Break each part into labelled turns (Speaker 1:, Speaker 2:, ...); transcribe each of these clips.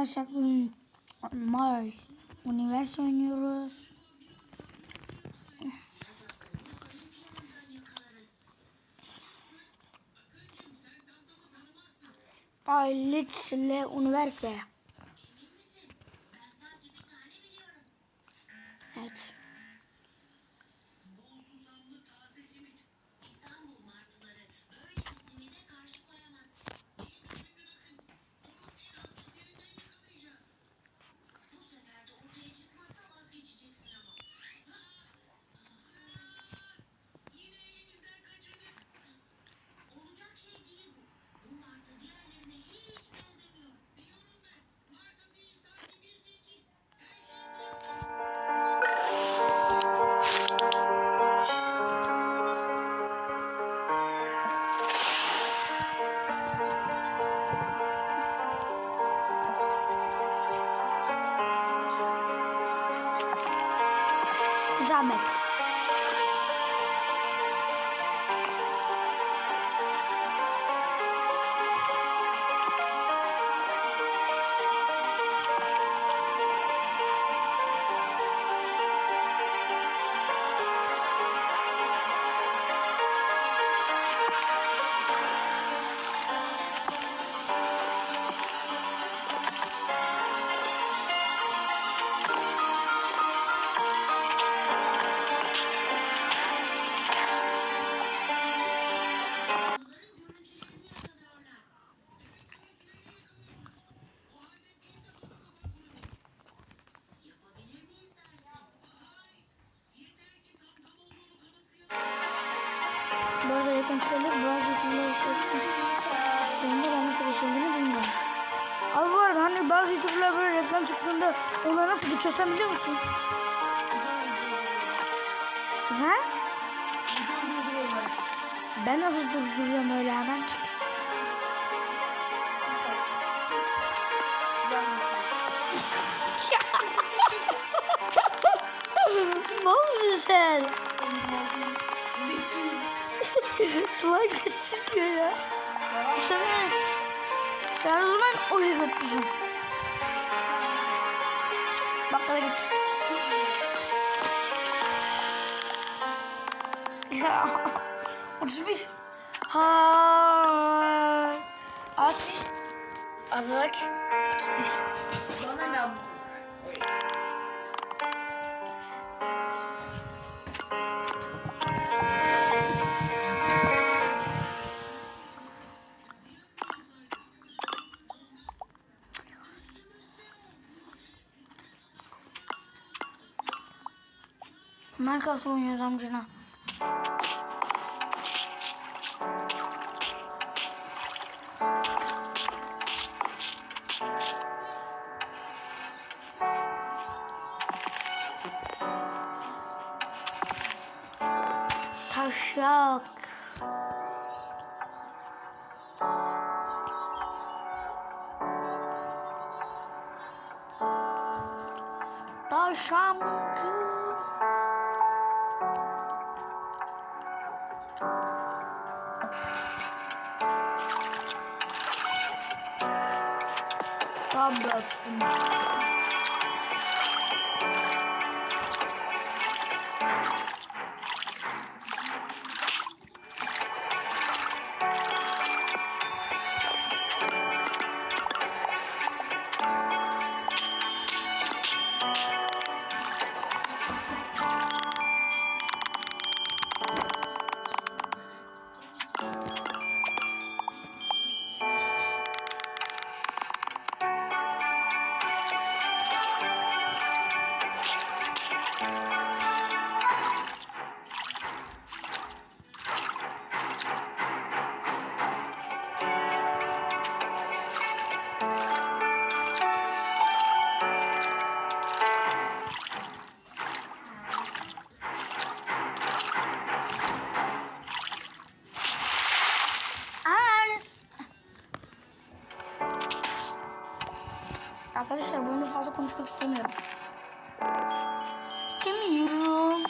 Speaker 1: arkadaşlar bugün Mario Universe oynuyoruz. Pilot ile Universe. Çıkabilir. Bazı youtuberlar Benim de ben nasıl geçirdiğini bilmiyorum. Abi bu arada hani bazı youtuberlar böyle reklam çıktığında onları nasıl geçiyor sen biliyor musun? He? Ben nasıl durduracağım öyle hemen? Mal mısın sen? Slime kaçırıyor ya. Sen, sen o zaman o şey kötüsün. Bakkala git. Ya. 31. Ha. At. Azrak. 31.
Speaker 2: Bana ne
Speaker 1: Minecraft oynuyoruz amcına. Taşak. Taşamcı. Tabletim. Aa, istemiyorum. İstemiyorum.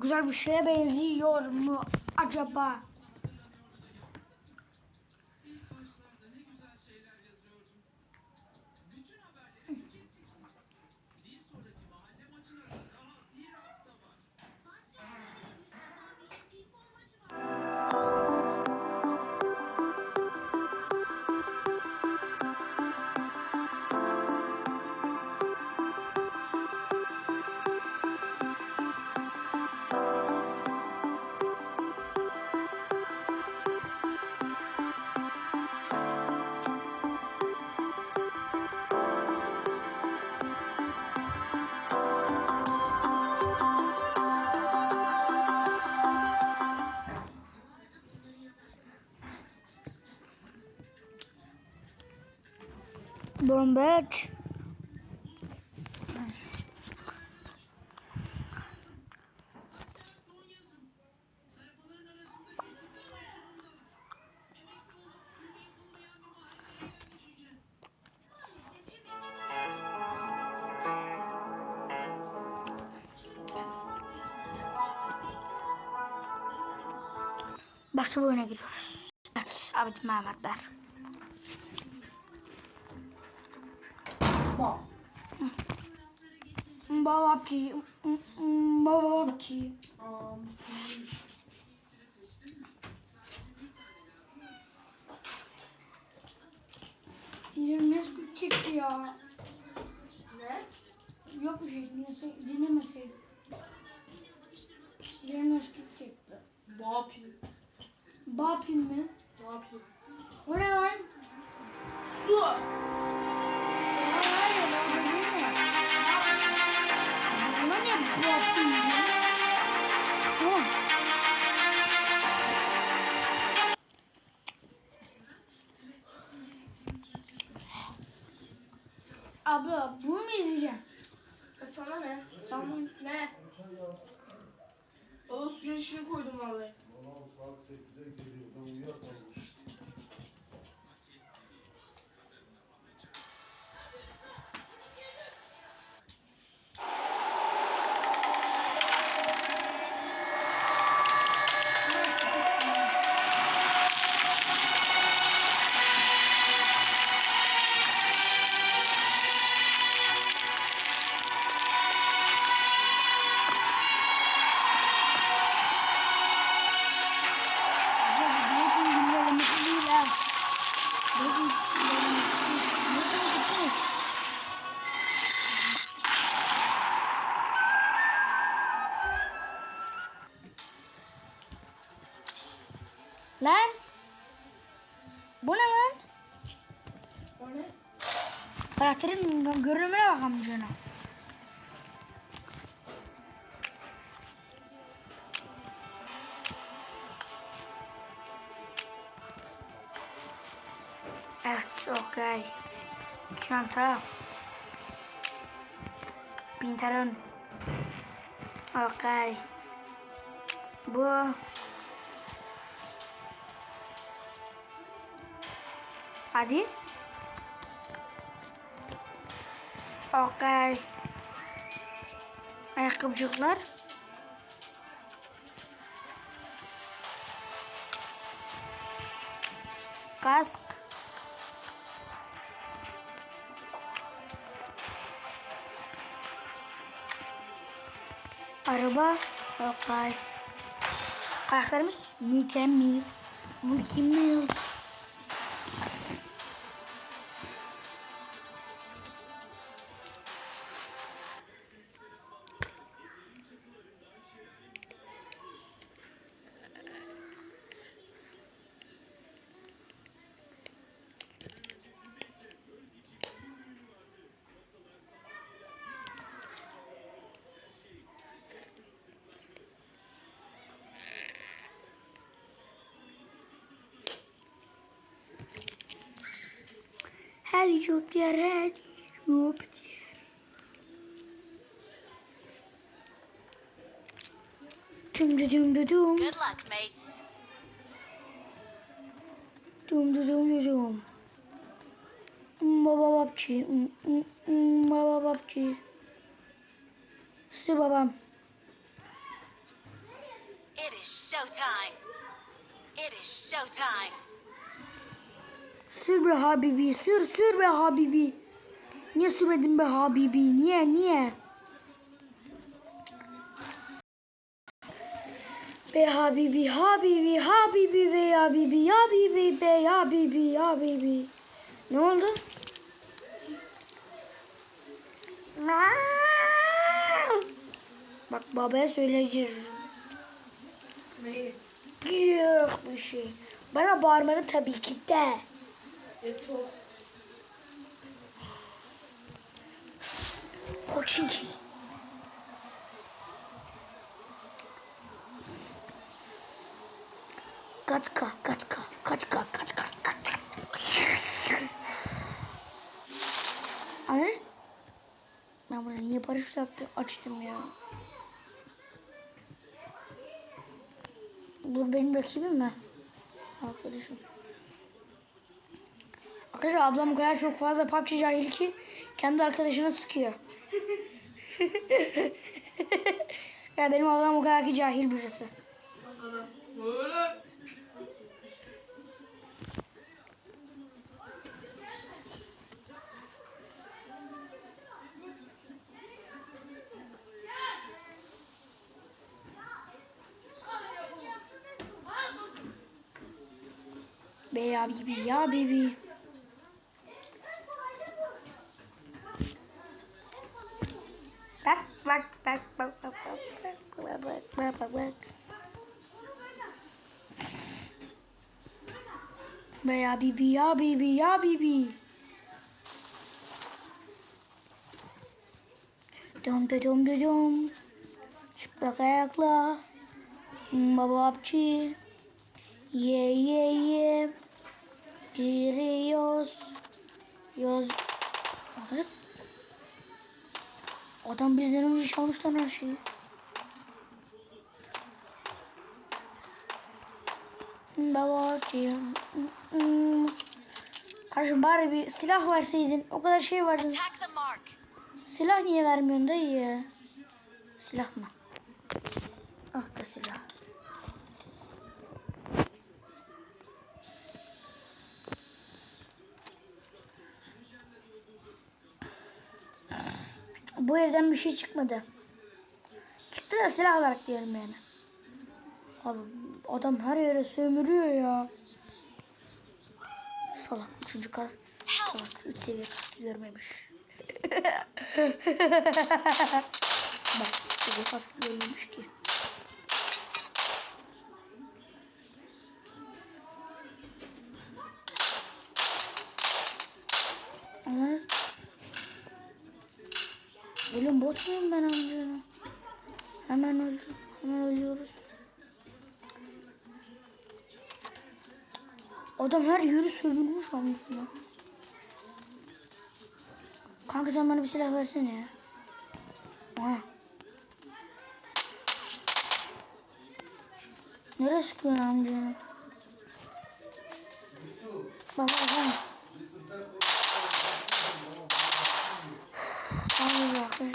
Speaker 1: Güzel bir şeye benziyor mu acaba?
Speaker 3: Maalesef emekli
Speaker 1: Başka bir oyuna giriyoruz. Evet, Abid Mehmetler. Babapçı, babapçı. Dinlemesi çıktı ya.
Speaker 2: Ne?
Speaker 1: Yok bir şey, dinlese, dinlemeseydim. Dinlemesi çıktı.
Speaker 2: Ne yapayım?
Speaker 1: Bapin mi?
Speaker 2: Yapayım?
Speaker 1: O ne lan?
Speaker 2: Su!
Speaker 1: Buna ne bapin ya? O. Abla bunu mu izleyeceğim?
Speaker 2: E sana ne? Sana ne? Baba suyun içine koydum vallahi.
Speaker 4: Saat 8'e geliyor. Ben uyuyakalmış.
Speaker 1: Karakterin görünümüne bak amcana. Evet, okey. Çanta. Pintaron. Okey. Bu. Hadi. Okey. Ayakkabıcıklar. Kask. Araba. Okey. Karakterimiz mükemmel. Mükemmel. Helicopter, helicopter. Dum dum dum dum dum.
Speaker 5: Good luck, mates.
Speaker 1: Dum dum dum dum. Baba babçı. Baba babçı. Su babam.
Speaker 5: It is showtime. It is showtime.
Speaker 1: Sür be Habibi, sür sür be Habibi. Niye sürmedin be Habibi? Niye niye? Be Habibi, Habibi, Habibi be Habibi, Habibi be Habibi, Habibi. Ne oldu? Bak babaya söyleyeceğim.
Speaker 2: Neyi?
Speaker 1: Yok bir şey. Bana bağırmanı tabii ki de.
Speaker 2: Yeto.
Speaker 1: Koçinki. Kaçka, kaçka, kaçka, kaçka, kaçka. Anladın? Ben buraya niye paraşüt attı, açtım ya. Bu benim rakibim mi? Arkadaşım. Arkadaşlar ablam o kadar çok fazla PUBG cahil ki kendi arkadaşını sıkıyor. ya benim ablam o kadar ki cahil birisi. Be ya bibi ya bibi. Bak bak bak bak bak bak bak bak bak bak. Be ya bibi ya bibi ya bibi. Dum dum dum dum dum. Çıplak ayakla. Babapçı. Ye ye ye. Giriyoruz. Yoz. Bakarız. Adam bizden önce çalmış lan her şeyi. Babacığım. Kardeşim bari bir silah verseydin. O kadar şey vardı. Silah niye vermiyorsun dayı ya? Silah mı? Ah da silah. Bu evden bir şey çıkmadı. Çıktı da silah olarak diyorum yani. Abi adam her yere sömürüyor ya. Salak üçüncü kas. Salak üç seviye kaskı görmemiş. Bak seviye kaskı görmemiş ki. Anladınız mı? Muyum ben amcana? Hemen öldüm. Hemen ölüyoruz. Adam her yeri sövülmüş amcana. Kanka sen bana bir silah versene ya. Aha. Nereye sıkıyorsun amcana? Bak bak
Speaker 5: Şey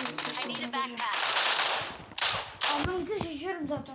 Speaker 1: Almanızı şaşıyorum zaten.